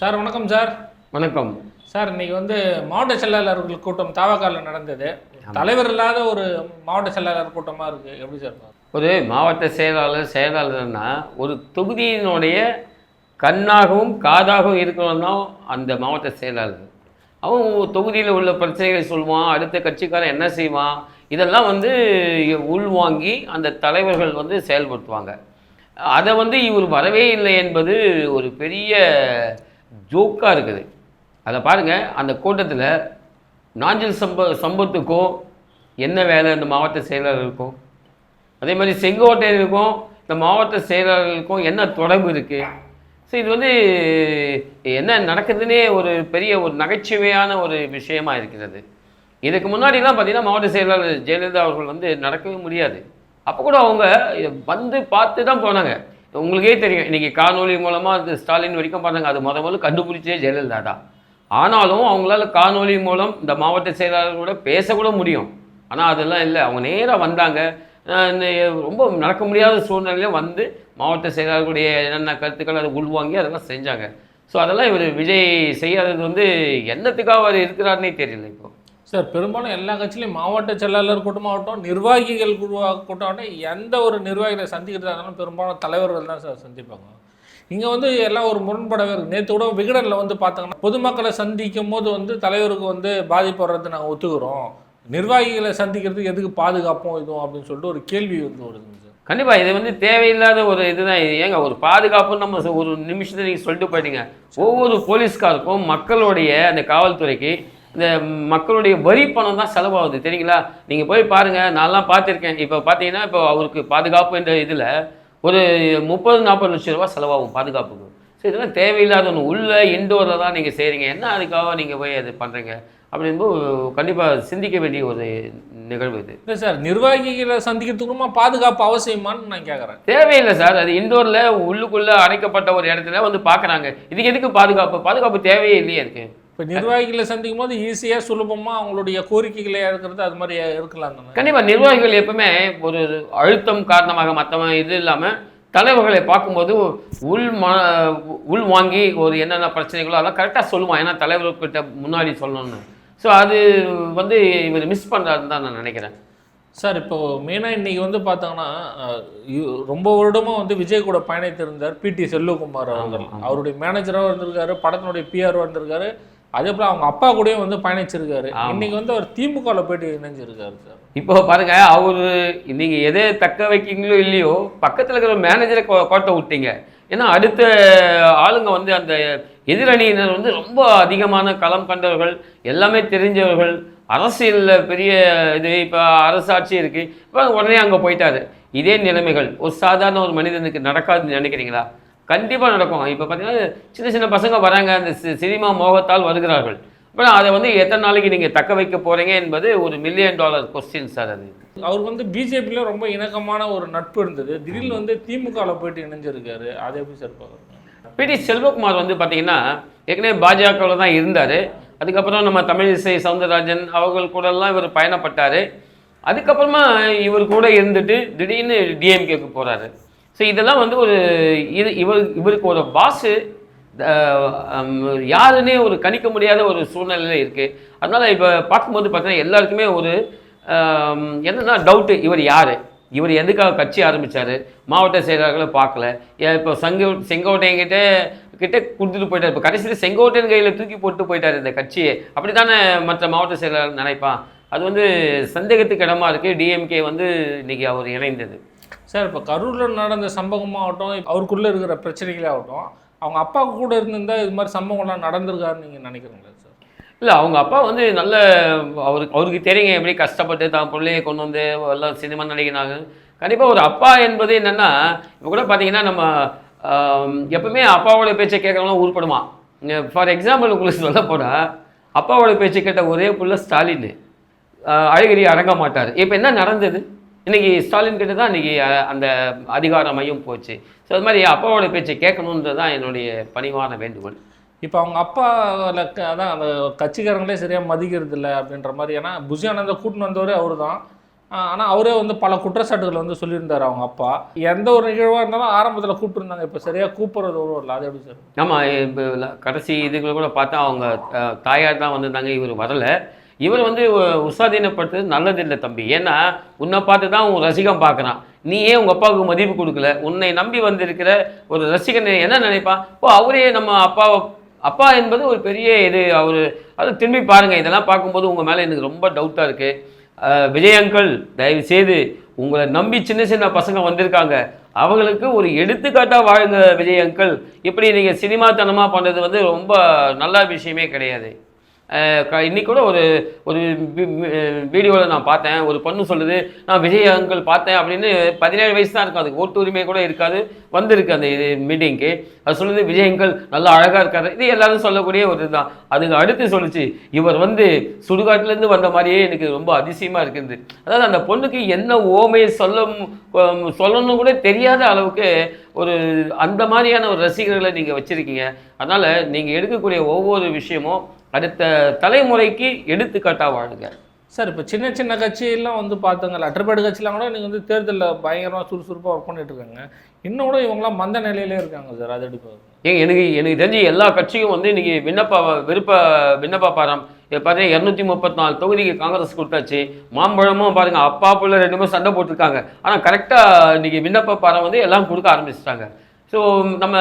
Sir வணக்கம் sir. வணக்கம். Sir இன்னைக்கு வந்து மாவட்ட செயலாளர்கள் கூட்டம் தாவக்காலில் நடந்தது. தலைவர் இல்லாத ஒரு மாவட்ட செயலாளர் கூட்டமாக இருக்கு. எப்படி சார்? ஒரு மாவட்ட செயலாளர் செயலாளர்னா ஒரு தொகுதியினுடைய கண்ணாகவும் காதாகவும் தான் அந்த மாவட்ட செயலாளர். அவன் தொகுதியில் உள்ள பிரச்சனைகளை சொல்லுவான் அடுத்த கட்சிக்காரன் என்ன செய்வான் இதெல்லாம் வந்து உள்வாங்கி அந்த தலைவர்கள் வந்து செயல்படுத்துவாங்க. அதை வந்து இவர் வரவே இல்லை என்பது ஒரு பெரிய ஜோக்காக இருக்குது. அதை பாருங்கள் அந்த கூட்டத்தில் நாஞ்சில் சம்ப சம்பத்துக்கும் என்ன வேலை இந்த மாவட்ட செயலாளருக்கும் அதே மாதிரி செங்கோட்டையருக்கும் இந்த மாவட்ட செயலாளர்களுக்கும் என்ன தொடர்பு இருக்குது ஸோ இது வந்து என்ன நடக்குதுன்னே ஒரு பெரிய ஒரு நகைச்சுவையான ஒரு விஷயமா இருக்கிறது. இதுக்கு முன்னாடிலாம் பார்த்தீங்கன்னா மாவட்ட செயலாளர் ஜெயலலிதா அவர்கள் வந்து நடக்கவே முடியாது. அப்போ கூட அவங்க வந்து பார்த்து தான் போனாங்க. உங்களுக்கே தெரியும். இன்றைக்கி காணொலி மூலமாக அது ஸ்டாலின் வரைக்கும் பார்த்தாங்க அது முத முதல்ல கண்டுபிடிச்சே ஜெயலலிதா தான். ஆனாலும் அவங்களால காணொலி மூலம் இந்த மாவட்ட செயலாளர்களோட பேசக்கூட முடியும். ஆனால் அதெல்லாம் இல்லை. அவங்க நேராக வந்தாங்க. ரொம்ப நடக்க முடியாத சூழ்நிலையில வந்து மாவட்ட செயலாளர்களுடைய என்னென்ன கருத்துக்கள் அதை உள்வாங்கி அதெல்லாம் செஞ்சாங்க. ஸோ அதெல்லாம் இவர் விஜய் செய்யாதது வந்து என்னத்துக்காக அவர் இருக்கிறாருன்னே தெரியல இப்போ. சார் பெரும்பாலும் எல்லா கட்சியிலையும் மாவட்ட செயலாளர் கூட்டமாகட்டும் நிர்வாகிகள் குழுவாக கூட்டமாகட்டும் எந்த ஒரு நிர்வாகிகளை சந்திக்கிறதா இருந்தாலும் பெரும்பாலும் தலைவர்கள் தான் சார் சந்திப்பாங்க. இங்கே வந்து எல்லாம் ஒரு முரண்படவே இருக்குது நேற்று கூட விகடனில் வந்து பார்த்தாங்கன்னா பொதுமக்களை சந்திக்கும் போது வந்து தலைவருக்கு வந்து பாதிப்பு வர்றது நாங்கள் ஒத்துக்கிறோம். நிர்வாகிகளை சந்திக்கிறதுக்கு எதுக்கு பாதுகாப்போம் இதுவும் அப்படின்னு சொல்லிட்டு ஒரு கேள்வி வந்து வருதுங்க சார். கண்டிப்பாக இது வந்து தேவையில்லாத ஒரு இதுதான். இது ஏங்க ஒரு பாதுகாப்புன்னு நம்ம ஒரு நிமிஷத்தை நீங்கள் சொல்லிட்டு போயிட்டீங்க. ஒவ்வொரு போலீஸ்காருக்கும் மக்களுடைய அந்த காவல்துறைக்கு இந்த மக்களுடைய வரி பணம் தான் செலவாகுது. தெரியுங்களா? நீங்கள் போய் பாருங்கள் நான்லாம் பார்த்துருக்கேன். இப்போ பார்த்தீங்கன்னா இப்போ அவருக்கு பாதுகாப்பு என்ற இதில் ஒரு முப்பது நாற்பது லட்சம் ரூபா செலவாகும் பாதுகாப்புக்கு. ஸோ இதெல்லாம் தேவையில்லாத ஒன்று உள்ள இண்டோரில் தான் நீங்கள் செய்கிறீங்க என்ன அதுக்காக நீங்கள் போய் அது பண்ணுறீங்க அப்படின்போது கண்டிப்பாக சிந்திக்க வேண்டிய ஒரு நிகழ்வு இது. இல்லை சார் நிர்வாகிகளை சந்திக்கிறதுக்குமா பாதுகாப்பு அவசியமான்னு நான் கேட்குறேன் தேவையில்லை சார். அது இண்டோரில் உள்ளுக்குள்ளே அடைக்கப்பட்ட ஒரு இடத்துல வந்து பார்க்குறாங்க இதுக்கு எதுக்கு பாதுகாப்பு? பாதுகாப்பு தேவையே இல்லையே இருக்கு இப்போ நிர்வாகிகளை சந்திக்கும் போது ஈஸியாக சுலபமாக அவங்களுடைய கோரிக்கைகளை இருக்கிறது அது மாதிரி இருக்கலாம் தானே. கண்டிப்பாக நிர்வாகிகள் எப்பவுமே ஒரு அழுத்தம் காரணமாக மற்றவன் இது இல்லாமல் தலைவர்களை பார்க்கும்போது உள் ம உள் வாங்கி ஒரு என்னென்ன பிரச்சனைகளோ அதெல்லாம் கரெக்டாக சொல்லுவான். ஏன்னா தலைவர்கிட்ட முன்னாடி சொல்லணும்னு. ஸோ அது வந்து இவர் மிஸ் பண்ணுறாருன்னு தான் நான் நினைக்கிறேன். சார் இப்போ மெயினாக இன்னைக்கு வந்து பார்த்தாங்கன்னா ரொம்ப வருடமாக வந்து விஜய் கூட பயணித்திருந்தார் பிடி செல்வகுமார் அவர்கள். அவருடைய மேனேஜராக இருந்திருக்காரு படத்தினுடைய பிஆர் வந்திருக்காரு. அதே போல் அவங்க அப்பா கூடயும் வந்து பயணிச்சிருக்காரு. இன்னைக்கு வந்து அவர் திமுகவில் போயிட்டு இணைஞ்சிருக்காரு சார். இப்போ பாருங்க அவரு நீங்க எதை தக்க வைக்கீங்களோ இல்லையோ பக்கத்துல இருக்கிற மேனேஜரை கோட்டை விட்டீங்க. ஏன்னா அடுத்த ஆளுங்க வந்து அந்த எதிரணியினர் வந்து ரொம்ப அதிகமான களம் கண்டவர்கள் எல்லாமே தெரிஞ்சவர்கள் அரசியலில் பெரிய இது இப்போ அரசாட்சி இருக்கு. இப்போ உடனே அங்கே போயிட்டாரு. இதே நிலைமைகள் ஒரு சாதாரண ஒரு மனிதனுக்கு நடக்காதுன்னு நினைக்கிறீங்களா? கண்டிப்பாக நடக்கும். இப்போ பார்த்தீங்கன்னா சின்ன சின்ன பசங்க வராங்க அந்த சி- சினிமா மோகத்தால் வருகிறார்கள். அப்புறம் அதை வந்து எத்தனை நாளைக்கு நீங்கள் தக்க வைக்க போகிறீங்க என்பது ஒரு மில்லியன் டாலர் கொஸ்டின் சார் அது. அவர் வந்து பிஜேபியில ரொம்ப இணக்கமான ஒரு நட்பு இருந்தது. திடீர்னு வந்து திமுகவில் போயிட்டு இணைஞ்சிருக்காரு. அதை எப்படி சார் பார்க்குறீங்க? பிடி செல்வகுமார் வந்து பார்த்தீங்கன்னா ஏற்கனவே பாஜகவில் தான் இருந்தார். அதுக்கப்புறம் நம்ம தமிழிசை சவுந்தரராஜன் அவர்கள் கூடலாம் இவர் பயணப்பட்டார். அதுக்கப்புறமா இவர் கூட இருந்துட்டு திடீர்னு டிஎம்கேக்கு போகிறாரு ஸோ இதெல்லாம் வந்து ஒரு இது இவர் இவருக்கு ஒரு பாஸு யாருன்னே ஒரு கணிக்க முடியாத ஒரு சூழ்நிலையில் இருக்குது அதனால் இப்போ பார்க்கும்போது பார்த்தீங்கன்னா எல்லாருக்குமே ஒரு என்னென்னா டவுட்டு இவர் யார்? இவர் எதுக்காக கட்சி ஆரம்பித்தார் மாவட்ட செயலாளர்களை பார்க்கல. இப்போ செங்கோ செங்கோட்டையங்கிட்ட கிட்டே கொடுத்துட்டு போயிட்டார். இப்போ கடைசியில் செங்கோட்டையன் கையில் தூக்கி போட்டு போயிட்டார் இந்த கட்சியை. அப்படி தானே மற்ற மாவட்ட செயலாளர் நினைப்பான்? அது வந்து சந்தேகத்துக்கு இடமா இருக்குது டிஎம்கே வந்து இன்றைக்கி அவர் இணைந்தது. சார் இப்போ கரூரில் நடந்த சம்பவமாகட்டும் அவருக்குள்ளே இருக்கிற பிரச்சனைகளே ஆகட்டும் அவங்க அப்பா கூட இருந்திருந்தால் இது மாதிரி சம்பவங்கள்லாம் நடந்திருக்காருன்னு நீங்கள் நினைக்கிறீங்களா சார்? இல்லை அவங்க அப்பா வந்து நல்ல அவருக்கு அவருக்கு தெரியுங்க எப்படி கஷ்டப்பட்டு தான் பிள்ளையை கொண்டு வந்து எல்லாம் சினிமா நடிக்கிறாங்க. கண்டிப்பாக ஒரு அப்பா என்பது என்னென்னா இப்போ கூட பார்த்தீங்கன்னா நம்ம எப்பவுமே அப்பாவோட பேச்சை கேட்கறவங்களாம் உருப்படுமா ஃபார் எக்ஸாம்பிள் உங்களுக்கு சொல்ல போனால் அப்பாவோட பேச்சை கேட்ட ஒரே புள்ள ஸ்டாலின் அழகிரி அடங்க மாட்டார். இப்போ என்ன நடந்தது? இன்னைக்கு ஸ்டாலின் கிட்ட தான் இன்னைக்கு அந்த அதிகார மையம் போச்சு. ஸோ அது மாதிரி அப்பாவோட பேச்சை கேட்கணுன்றது தான் என்னுடைய பணிவான வேண்டுகோள். இப்போ அவங்க அப்பா அதான் அந்த கட்சிக்காரங்களே சரியாக மதிக்கிறது இல்லை அப்படின்ற மாதிரி. ஏன்னா புஷி ஆனந்த கூட்டின்னு வந்தவரே அவர் தான். ஆனால் அவரே வந்து பல குற்றச்சாட்டுகள் வந்து சொல்லியிருந்தார் அவங்க அப்பா. எந்த ஒரு நிகழ்வாக இருந்தாலும் ஆரம்பத்தில் கூப்பிட்டுருந்தாங்க. இப்போ சரியாக கூப்பிட்றது ஒரு இல்லை. அது எப்படி சார்? ஆமாம் இப்போ கடைசி இதுகளை கூட பார்த்தா அவங்க தாயார் தான் வந்திருந்தாங்க. இவர் வரல. இவர் வந்து உ- உசாதீனப்படுத்துறது நல்லதில்லை தம்பி. ஏன்னா உன்னை பார்த்து தான் உன் ரசிகன் பார்க்குறான். நீ ஏன் உங்கள் அப்பாவுக்கு மதிப்பு கொடுக்கல. உன்னை நம்பி வந்திருக்கிற ஒரு ரசிகன் என்ன நினைப்பான்? ஓ அவரே நம்ம அப்பாவை அப்பா என்பது ஒரு பெரிய இது. அவர் அதை திரும்பி பாருங்கள் இதெல்லாம் பார்க்கும்போது உங்கள் மேலே எனக்கு ரொம்ப டவுட்டாக இருக்குது விஜய் அங்கிள் தயவு செய்து உங்களை நம்பி சின்ன சின்ன பசங்க வந்திருக்காங்க. அவங்களுக்கு ஒரு எடுத்துக்காட்டாக வாழுங்க விஜய் அங்கிள் இப்படி நீங்கள் சினிமாத்தனமாக பண்ணுறது வந்து ரொம்ப நல்ல விஷயமே கிடையாது. இன்னைக்கு கூட ஒரு ஒரு வீடியோவில் நான் பார்த்தேன். ஒரு பொண்ணு சொல்லுது நான் விஜய் அங்கிள் பார்த்தேன் அப்படின்னு பதினேழு வயசு தான் இருக்கும். அதுக்கு ஓட்டு உரிமை கூட இருக்காது. வந்திருக்கு அந்த இது மீட்டிங்க்கு. அது சொல்லுது விஜய் அங்கிள் நல்லா அழகாக இருக்காரு. இது எல்லாரும் சொல்லக்கூடிய ஒரு இதுதான். அதுக்கு அடுத்து சொல்லுச்சு இவர் வந்து சுடுகாட்டிலேருந்து வந்த மாதிரியே எனக்கு ரொம்ப அதிசயமாக இருக்குது. அதாவது அந்த பொண்ணுக்கு என்ன ஓமையை சொல்ல சொல்லணும்னு சொல்லணும் கூட தெரியாத அளவுக்கு ஒரு அந்த மாதிரியான ஒரு ரசிகர்களை நீங்கள் வச்சுருக்கீங்க. அதனால் நீங்கள் எடுக்கக்கூடிய ஒவ்வொரு விஷயமும் அடுத்த தலைமுறைக்கு எடுத்துக்காட்டாக வாழுங்க. சார் இப்போ சின்ன சின்ன கட்சியெல்லாம் வந்து பார்த்துங்க லட்டர்பேடு கட்சியெல்லாம் கூட நீங்கள் வந்து தேர்தலில் பயங்கரமாக சுறுசுறுப்பாக ஒர்க் பண்ணிட்டு இருக்காங்க இன்னும் கூட இவங்கெல்லாம் மந்த நிலையிலே இருக்காங்க சார் அது பாருங்க ஏங்க எனக்கு எனக்கு தெரிஞ்சு எல்லா கட்சியும் வந்து இன்னைக்கு விண்ணப்ப விருப்ப விண்ணப்ப பாரம் பார்த்தீங்கன்னா இரநூத்தி முப்பத்தி நாலு தொகுதிக்கு காங்கிரஸ் கொடுத்தாச்சு. மாம்பழமும் பாருங்க அப்பா புள்ள ரெண்டு பேரும் சண்டை போட்டிருக்காங்க. ஆனால் கரெக்டாக இன்னைக்கு விண்ணப்ப பாரம் வந்து எல்லாம் கொடுக்க ஆரம்பிச்சிட்டாங்க. ஸோ நம்ம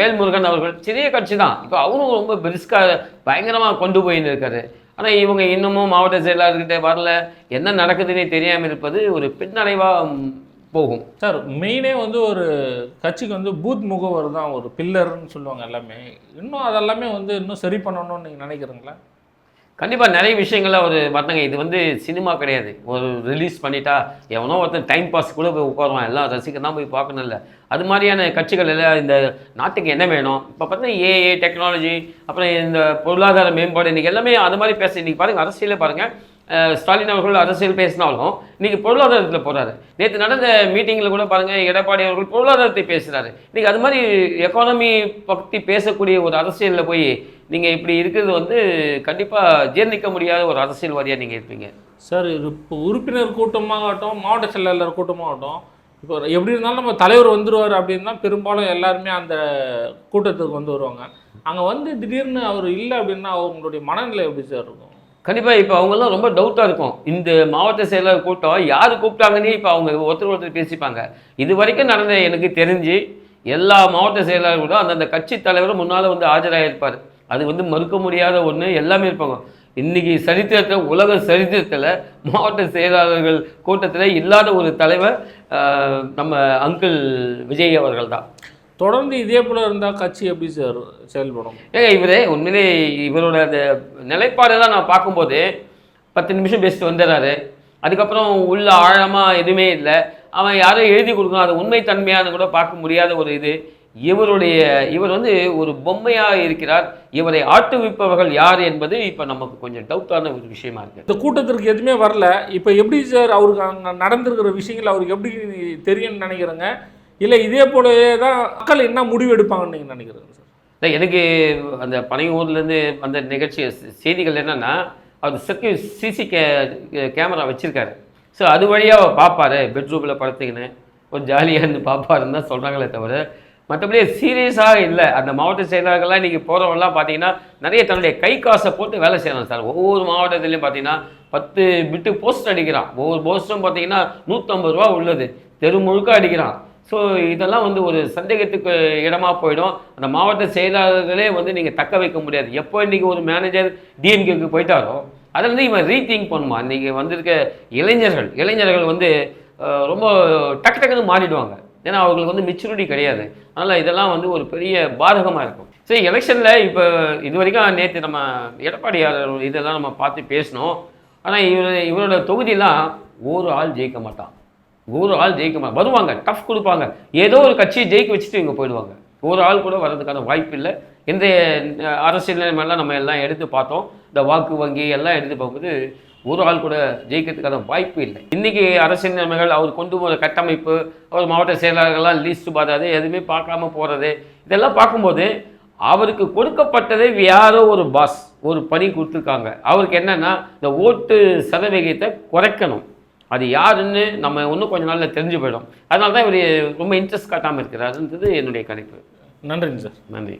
வேல்முருகன் அவர்கள் சிறிய கட்சி தான். இப்போ அவரும் ரொம்ப பெருஸ்காக பயங்கரமாக கொண்டு போயின்னு இருக்காரு. ஆனால் இவங்க இன்னமும் மாவட்ட செயலாளர்கிட்ட வரல. என்ன நடக்குதுன்னே தெரியாமல் இருப்பது ஒரு பின்னடைவாக போகும். சார் மெயினே வந்து ஒரு கட்சிக்கு வந்து பூத் முகவர் தான் ஒரு பில்லர்னு சொல்லுவாங்க எல்லாமே. இன்னும் அதெல்லாமே வந்து இன்னும் சரி பண்ணணும்னு நீங்கள் நினைக்கிறீங்களா? கண்டிப்பாக நிறைய விஷயங்கள்ல ஒரு வரணுங்க இது வந்து சினிமா கிடையாது. ஒரு ரிலீஸ் பண்ணிட்டா எவனோ ஒருத்தன் டைம் பாஸ் கூட போய் உட்காருவான். எல்லாம் ரசிக்க தான் போய் பார்க்கணும்ல. அது மாதிரியான கட்சிகள் எல்லாம் இந்த நாட்டுக்கு என்ன வேணும்? இப்போ பார்த்தீங்கன்னா ஏஏ டெக்னாலஜி அப்புறம் இந்த பொருளாதார மேம்பாடு இன்றைக்கி எல்லாமே அது மாதிரி பேச இன்றைக்கி பாருங்கள் அரசியலே பாருங்கள் ஸ்டாலின் அவர்கள் அரசியல் பேசினாலும் இன்றைக்கி பொருளாதாரத்தில் போகிறாரு நேற்று நடந்த மீட்டிங்கில் கூட பாருங்கள் எடப்பாடி அவர்கள் பொருளாதாரத்தை பேசுகிறாரு இன்றைக்கி அது மாதிரி எக்கானமி பற்றி பேசக்கூடிய ஒரு அரசியலில் போய் நீங்கள் இப்படி இருக்கிறது வந்து கண்டிப்பாக ஜீர்ணிக்க முடியாத ஒரு அரசியல்வாதியாக நீங்கள் இருப்பீங்க. சார் இது இப்போ உறுப்பினர் கூட்டமாகட்டும் மாவட்ட செயலாளர் கூட்டமாகட்டும் இப்போ எப்படி இருந்தாலும் நம்ம தலைவர் வந்துடுவார் அப்படின்னா பெரும்பாலும் எல்லாருமே அந்த கூட்டத்துக்கு வந்து வருவாங்க. அங்கே வந்து திடீர்னு அவர் இல்லை அப்படின்னா அவங்களுடைய மனநிலை எப்படி சார் இருக்கும்? கண்டிப்பாக இப்போ அவங்கெல்லாம் ரொம்ப டவுட்டாக இருக்கும். இந்த மாவட்ட செயலர் கூட்டம் யார் கூப்பிட்டாங்கன்னே இப்போ அவங்க ஒருத்தர் ஒருத்தர் பேசிப்பாங்க. இது வரைக்கும் நடந்த எனக்கு தெரிஞ்சு எல்லா மாவட்ட செயலாளர்களும் அந்தந்த கட்சி தலைவரும் முன்னால் வந்து ஆஜராகிருப்பார் அது வந்து மறுக்க முடியாத ஒன்று எல்லாமே இருப்பாங்க. இன்னைக்கு சரித்திரத்தில் உலக சரித்திரத்தில் மாவட்ட செயலாளர்கள் கூட்டத்தில் இல்லாத ஒரு தலைவர் நம்ம அங்கிள் விஜய் அவர்கள் தான் தொடர்ந்து இதே போல் இருந்தால் கட்சி எப்படி சார் செயல்படும்? ஏங்க இவரே உண்மையிலே இவரோட அந்த நிலைப்பாடெல்லாம் நான் பார்க்கும்போது பத்து நிமிஷம் பேசிட்டு வந்துடுறாரு. அதுக்கப்புறம் உள்ள ஆழமாக எதுவுமே இல்லை. அவன் யாரோ எழுதி கொடுக்கணும். அது உண்மைத்தன்மையானு கூட பார்க்க முடியாத ஒரு இது. இவருடைய இவர் வந்து ஒரு பொம்மையாக இருக்கிறார். இவரை ஆட்டுவிப்பவர்கள் யார் என்பது இப்போ நமக்கு கொஞ்சம் டவுட்டான ஒரு விஷயமா இருக்கு. இந்த கூட்டத்திற்கு எதுவுமே வரல. இப்போ எப்படி சார் அவருக்கு அங்கே நடந்திருக்கிற விஷயங்கள் அவருக்கு எப்படி தெரியும்னு நினைக்கிறேங்க. இல்லை இதே போலவே தான் மக்கள் என்ன முடிவு எடுப்பாங்கன்னு நீங்கள் நினைக்கிறீங்க சார்? எனக்கு அந்த பனையூர்லேருந்து அந்த நிகழ்ச்சி செய்திகள் என்னென்னா அவர் செக்யூ சிசி கே கேமரா வச்சுருக்காரு. ஸோ அது வழியாக அவர் பார்ப்பாரு பெட்ரூமில் படுத்துக்கின்னு. ஒரு ஜாலியாக இருந்து பார்ப்பாருன்னு தான் சொல்கிறாங்களே தவிர மற்றபடி சீரியஸாக இல்லை. அந்த மாவட்ட செயலாளர்கள்லாம் இன்றைக்கி போகிறவங்கலாம் பார்த்தீங்கன்னா நிறைய தன்னுடைய கை காசை போட்டு வேலை செய்கிறாங்க சார். ஒவ்வொரு மாவட்டத்துலேயும் பார்த்தீங்கன்னா பத்து பிட்டு போஸ்ட் அடிக்கிறான். ஒவ்வொரு போஸ்டரும் பார்த்தீங்கன்னா நூற்றம்பது ரூபா உள்ளது. தெரு முழுக்க அடிக்கிறான். ஸோ இதெல்லாம் வந்து ஒரு சந்தேகத்துக்கு இடமா போயிடும். அந்த மாவட்ட செயலாளர்களே வந்து நீங்கள் தக்க வைக்க முடியாது. எப்போ இன்றைக்கி ஒரு மேனேஜர் டிஎம்கேக்கு போயிட்டாரோ அதில் இவன் ரீதிங்க் பண்ணுமா இன்றைக்கி வந்திருக்க இளைஞர்கள் இளைஞர்கள் வந்து ரொம்ப டக்கு டக்குன்னு மாறிடுவாங்க. ஏன்னா அவங்களுக்கு வந்து மெச்சூரிட்டி கிடையாது. அதனால் இதெல்லாம் வந்து ஒரு பெரிய பாதகமாக இருக்கும். சரி எலெக்ஷனில் இப்போ இது வரைக்கும் நேற்று நம்ம எடப்பாடியார் இதெல்லாம் நம்ம பார்த்து பேசினோம். ஆனால் இவர் இவரோட தொகுதியெல்லாம் ஒரு ஆள் ஜெயிக்க மாட்டான். ஒரு ஆள் ஜெயிக்க மாட்டான். வருவாங்க டஃப் கொடுப்பாங்க. ஏதோ ஒரு கட்சியை ஜெயிக்க வச்சுட்டு இவங்க போயிடுவாங்க. ஒரு ஆள் கூட வர்றதுக்கான வாய்ப்பு இல்லை. இந்த அரசியல் நிலைமையெல்லாம் நம்ம எல்லாம் எடுத்து பார்த்தோம். இந்த வாக்கு வங்கி எல்லாம் எடுத்து பார்க்கும்போது ஒரு ஆள் கூட ஜெயிக்கிறதுக்கான வாய்ப்பு இல்லை. இன்றைக்கி அரசியல் நிலைமைகள் அவர் கொண்டு போகிற கட்டமைப்பு அவர் மாவட்ட செயலாளர்கள்லாம் லீஸ்ட் பார்த்தாது எதுவுமே பார்க்காம போகிறது இதெல்லாம் பார்க்கும்போது அவருக்கு கொடுக்கப்பட்டதே யாரோ ஒரு பாஸ் ஒரு பணி கொடுத்துருக்காங்க. அவருக்கு என்னன்னா இந்த ஓட்டு சதவிகிதத்தை குறைக்கணும். அது யாருன்னு நம்ம இன்னும் கொஞ்ச நாளில் தெரிஞ்சு போயிடும். அதனால தான் இவர் ரொம்ப இன்ட்ரெஸ்ட் காட்டாமல் இருக்கிறாருன்றது என்னுடைய கணிப்பு. நன்றிங்க சார். நன்றி.